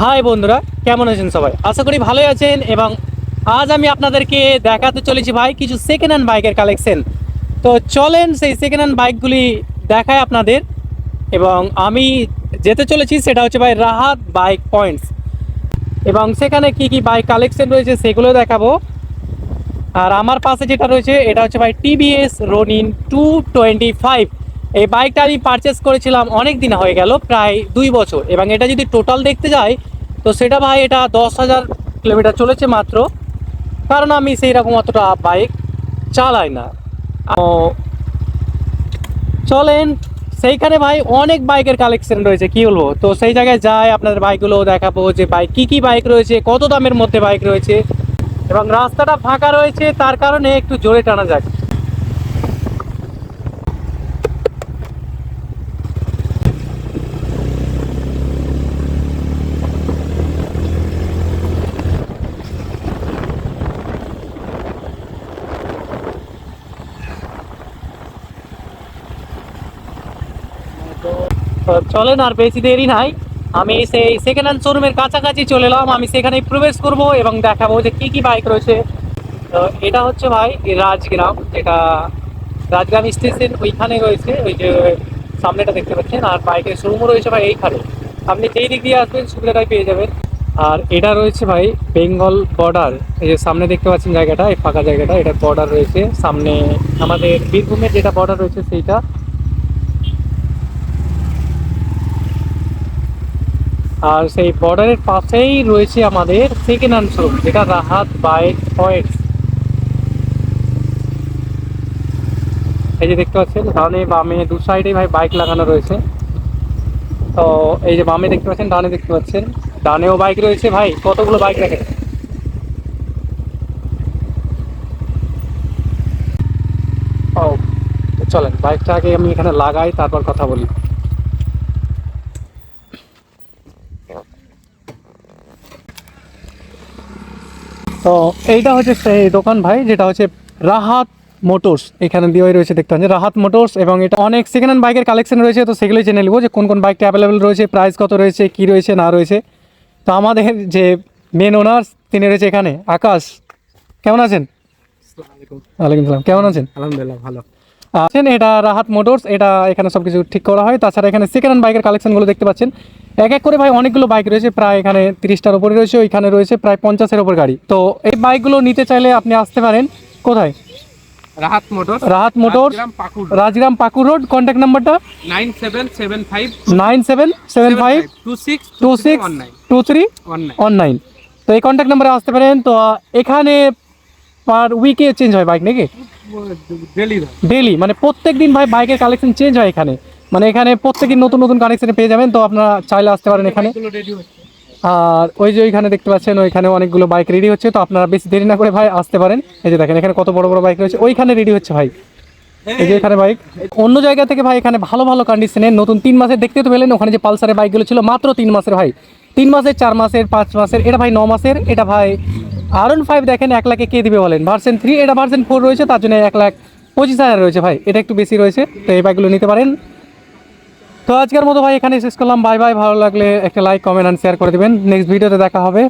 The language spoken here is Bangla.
হাই বন্ধুরা, কেমন আছেন সবাই? আশা করি ভালোই আছেন এবং আজ আমি আপনাদেরকে দেখাতে চলেছি ভাই কিছু সেকেন্ড হ্যান্ড বাইকের কালেকশন তো চলেন সেই সেকেন্ড হ্যান্ড বাইকগুলি দেখায় আপনাদের এবং আমি যেতে চলেছি সেটা হচ্ছে ভাই রাহাত বাইক পয়েন্টস এবং সেখানে কি কি বাইক কালেকশন রয়েছে সেগুলো দেখাবো। আর আমার পাশে যেটা রয়েছে, এটা হচ্ছে ভাই TVS Ronin two twenty five এই বাইকটা আমি পারচেস করেছিলাম অনেক দিন হয়ে গেল, প্রায় দুই বছর। এবং এটা যদি টোটাল দেখতে যাই, তো সেটা ভাই এটা দশ হাজার কিলোমিটার চলেছে মাত্র। কারণ আমি সেই রকম অতটা বাইক চালাই না। চলেন, সেইখানে ভাই অনেক বাইকের কালেকশন রয়েছে, কি বলব? তো সেই জায়গায় যাই, আপনাদের বাইকগুলো দেখাবো যে বাইক কি কি বাইক রয়েছে, কত দামের মধ্যে বাইক রয়েছে। এবং রাস্তাটা ফাঁকা রয়েছে, তার কারণে একটু জোরে টানা যাক তো চলেন আর বেশি দেরি নাই। আমি সেই সেকেন্ড হ্যান্ড শোরুমের কাছাকাছি চলে এলাম। আমি সেখানে প্রবেশ করব এবং দেখাবো যে কি কি বাইক রয়েছে। তো এটা হচ্ছে ভাই রাজগ্রাম, যেটা রাজগ্রাম স্টেশন ওইখানে রয়েছে। ওই যে সামনেটা দেখতে পাচ্ছেন। আর বাইকের শোরুমও রয়েছে ভাই এইখানে। আপনি যেই দিক দিয়ে আসবেন, সুবিধাটাই পেয়ে যাবেন। আর এটা রয়েছে ভাই বেঙ্গল বর্ডার এই যে সামনে দেখতে পাচ্ছেন জায়গাটা, এই ফাঁকা জায়গাটা, এটা বর্ডার রয়েছে। সামনে আমাদের বীরভূমের যেটা বর্ডার রয়েছে, সেইটা আর সেই বর্ডারের পাশেই রয়েছে আমাদের সেকেন্ড হ্যান্ড শোরুম যেটা রাহাত বাইক পয়েন্ট এই যে দেখতে পাচ্ছেন, ডানে বামে দু সাইডে ভাই বাইক লাগানো রয়েছে। তো এই যে বামে দেখতে পাচ্ছেন, ডানে দেখতে পাচ্ছেন। ডানেও বাইক রয়েছে ভাই, কতগুলো বাইক রাখে ও, চলেন বাইকটা আগে আমি এখানে লাগাই, তারপর কথা বলি। তো এইটা হচ্ছে সেই দোকান ভাই যেটা হচ্ছে রাহাত মোটরস। এখানে দিয়ে রয়েছে দেখতে পাচ্ছেন রাহাত মোটরস এবং এটা অনেক সেকেন্ড হ্যান্ড বাইকের কালেকশন রয়েছে তো সেগুলোই জেনে নেব যে কোন কোন বাইকটা অ্যাভেলেবেল রয়েছে প্রাইস কত রয়েছে কি রয়েছে না রয়েছে। তো আমাদের যে মেন ওনার্স তিনি রয়েছে এখানে আকাশ। কেমন আছেন? ওয়ালাইকুম সালাম কেমন আছেন? আলহামদুলিল্লাহ ভালো। আছেন এটা রাহাত মোটরস এটা এখানে সব কিছু ঠিক করা হয়। তাছাড়া এখানে সেকেন্ড হ্যান্ড বাইকের কালেকশনগুলো দেখতে পাচ্ছেন। এক এক করে ভাই অনেকগুলো বাইক রয়েছে প্রায় এখানে তিরিশটার উপরে রয়েছে ওইখানে রয়েছে প্রায় পঞ্চাশের ওপর গাড়ি। তো এই বাইকগুলো নিতে চাইলে আপনি আসতে পারেন। কোথায়? Rahat motor Rahat Rajgram Pakur road. Contact নাম্বারটা nine seven seven five nine seven seven five two six two six two three one nine. তো এই কন্ট্যাক্ট নাম্বারে আসতে পারেন। তো এখানে পার উইকে চেঞ্জ হয় বাইক নাকি? ডেলি ডেলি মানে প্রত্যেক দিন ভাই বাইকের কালেকশন চেঞ্জ হয় এখানে। মানে এখানে প্রত্যেক দিন নতুন নতুন কালেকশন পেয়ে যাবেন তো আপনারা চাইলে আসতে পারেন এখানে। আর ওই যে ওইখানে দেখতে পাচ্ছেন ওইখানে অনেকগুলো বাইক রেডি হচ্ছে তো আপনারা বেশি দেরি না করে ভাই আসতে পারেন। এই যে দেখেন এখানে কত বড় বড় বাইক রয়েছে ওইখানে রেডি হচ্ছে ভাই। এই যে এখানে বাইক অন্য জায়গা থেকে ভাই এখানে ভালো ভালো কন্ডিশনের নতুন তিন মাসের দেখতে তো পেলেন ওখানে যে পালসারের বাইকগুলো ছিল মাত্র তিন মাসের ভাই। তিন মাসের চার মাসের পাঁচ মাসের এটা ভাই ন মাসের এটা ভাই আর ফাইভ দেখেন, এক লাখে কে দিবে বলেন? ভার্সেন থ্রি এটা ভার্সেন ফোর রয়েছে, তার জন্য এক লাখ পঁচিশ হাজার রয়েছে ভাই। এটা একটু বেশি রয়েছে, তো এই বাইকগুলো নিতে পারেন। তো আজকের মতো ভাই এখানে শেষ করলাম। বাই বাই ভালো লাগলে একটা লাইক কমেন্ট অ্যান্ড শেয়ার করে দেবেন। নেক্সট ভিডিওতে দেখা হবে।